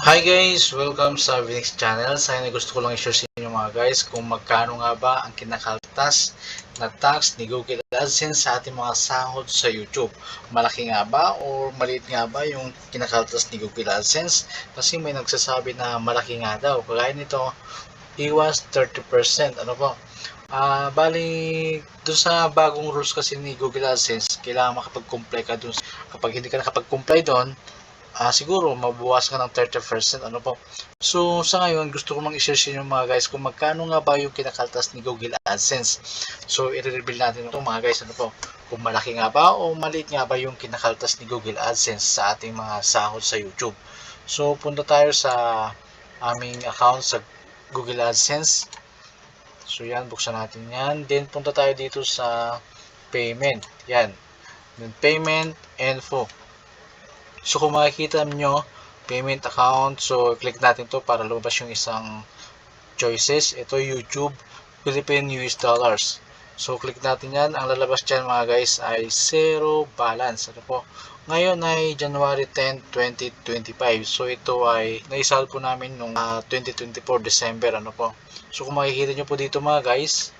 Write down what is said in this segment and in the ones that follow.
Hi guys! Welcome sa Vinix Channel. Sana gusto ko lang i-share sa inyo mga guys kung magkano nga ba ang kinakaltas na tax ni Google AdSense sa ating mga sahod sa YouTube. Malaki nga ba o maliit nga ba yung kinakaltas ni Google AdSense? Kasi may nagsasabi na malaki nga daw. Kagaya nito, iwas 30%. Ano po? Ah, bali, doon sa bagong rules kasi ni Google AdSense, kailangan makapag-comply ka doon. Kapag hindi ka nakapag-comply doon, ah siguro mabuwas ka ng 30% ano po. So sa ngayon gusto ko mang i-share sa inyo mga guys kung magkano nga ba yung kinakaltas ni Google AdSense. So i-reveal natin ito mga guys ano po. Kung malaki nga ba o maliit nga ba yung kinakaltas ni Google AdSense sa ating mga sahod sa YouTube. So punta tayo sa aming account sa Google AdSense. So yan buksan natin yan. Then punta tayo dito sa payment. Yan. Then payment info. So kung makikita nyo, payment account, so click natin to para lumabas yung isang choices. Ito YouTube, Philippine US dollars. So click natin yan. Ang lalabas dyan mga guys ay zero balance. Ano po? Ngayon ay January 10, 2025. So ito ay naisal po namin nung ah, 2024 December. Ano po? So kung makikita nyo po dito mga guys,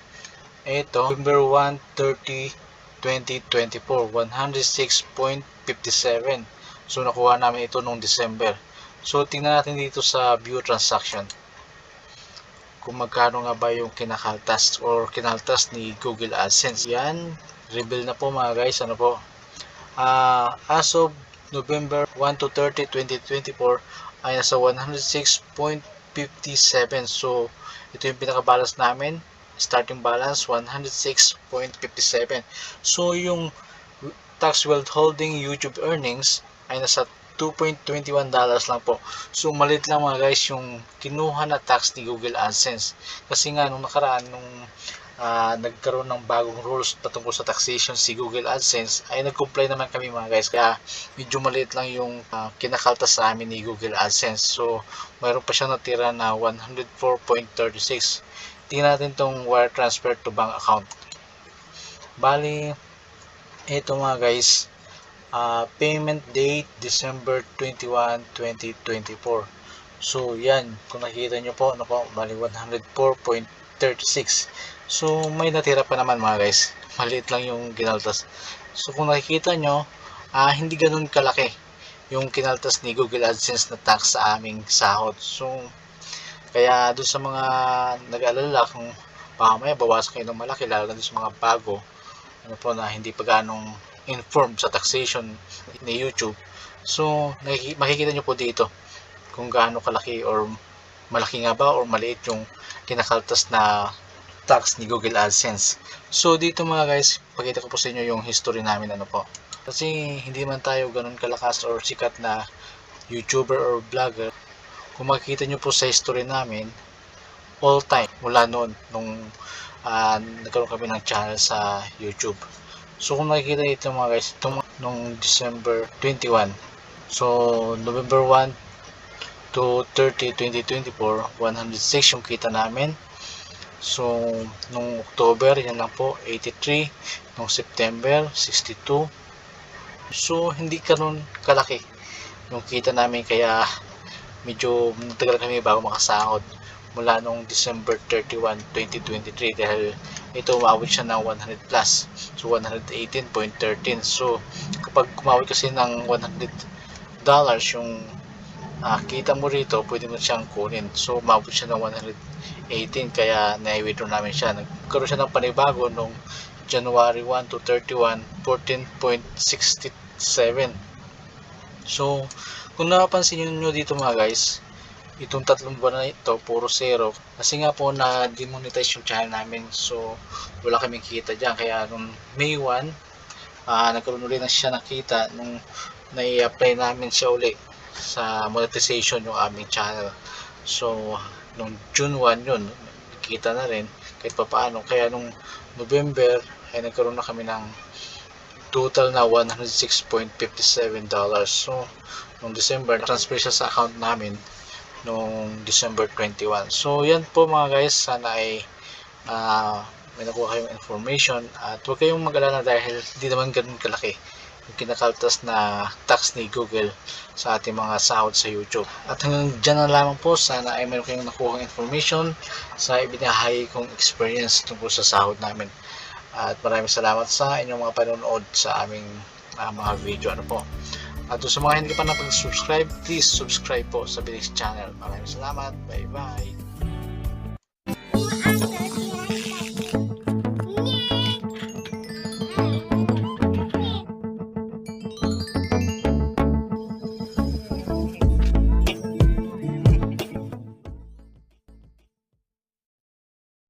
ito, November 1, 30, 2024, 106.57. So nakuha namin ito nung December. So tingnan natin dito sa view transaction. Kung magkano nga ba yung kinakaltas or kinaltas ni Google AdSense. Yan, reveal na po mga guys. Ano po? Ah, as of November 1 to 30, 2024 ay nasa 106.57. So ito yung pinaka-balance namin. Starting balance 106.57. So yung tax withholding YouTube earnings ay nasa 2.21 dollars lang po. So malit lang mga guys yung kinuha na tax ni Google AdSense. Kasi nga nung nakaraan nung ah, nagkaroon ng bagong rules patungkol sa taxation si Google AdSense ay nag-comply naman kami mga guys. Kaya medyo maliit lang yung ah, kinakaltas sa amin ni Google AdSense. So mayroon pa siyang natira na 104.36. Tingnan natin tong wire transfer to bank account. Bali, ito mga guys, uh, payment date December 21, 2024. So yan, kung nakikita nyo po, ano po, bali 104.36. So may natira pa naman mga guys. Maliit lang yung kinaltas. So kung nakikita nyo, ah, hindi ganun kalaki yung kinaltas ni Google AdSense na tax sa aming sahod. So kaya doon sa mga nag-aalala kung baka may bawasan kayo ng malaki lalo na sa mga bago ano po na hindi pa ganong informed sa taxation ni YouTube. So, makikita nyo po dito kung gaano kalaki or malaki nga ba or maliit yung kinakaltas na tax ni Google AdSense. So, dito mga guys, pakita ko po sa inyo yung history namin ano po. Kasi hindi man tayo ganun kalakas or sikat na YouTuber or vlogger. Kung makikita nyo po sa history namin, all time, mula noon, nung ah, nagkaroon kami ng channel sa YouTube. So kung nakikita dito mga guys, itong nung December 21. So November 1 to 30, 2024, 106 yung kita namin. So nung October, yan lang po, 83. Nung September, 62. So hindi kanon kalaki yung kita namin kaya medyo matagal kami bago makasahod mula nung December 31, 2023 dahil ito umabot siya ng 100 plus. So 118.13 so kapag kumawit kasi ng 100 dollars yung ah, kita mo rito pwede mo siyang kunin. So umabot siya ng 118 kaya na-withdraw namin siya. Nagkaroon siya ng panibago nung January 1 to 31 14.67 so kung napapansin nyo dito mga guys itong tatlong buwan na ito, puro zero. Kasi nga po na demonetize yung channel namin. So, wala kaming kita dyan. Kaya nung May 1, ah nagkaroon ulit na siya nakita nung nai-apply namin siya uli sa monetization yung aming channel. So, nung June 1 yun, nakita na rin kahit pa paano. Kaya nung November, ay nagkaroon na kami ng total na 106.57 dollars. So, nung December, transfer siya sa account namin noong December 21. So, yan po mga guys. Sana ay ah, may nakuha kayong information at huwag kayong mag-alala dahil hindi naman ganun kalaki yung kinakaltas na tax ni Google sa ating mga sahod sa YouTube. At hanggang dyan na lamang po, sana ay meron kayong nakuha information sa ibinahay kong experience tungkol sa sahod namin. At maraming salamat sa inyong mga panonood sa aming ah, mga video. Ano po. At sa mga hindi pa napag-subscribe, please subscribe po sa Bilis Channel. Maraming salamat. Bye-bye.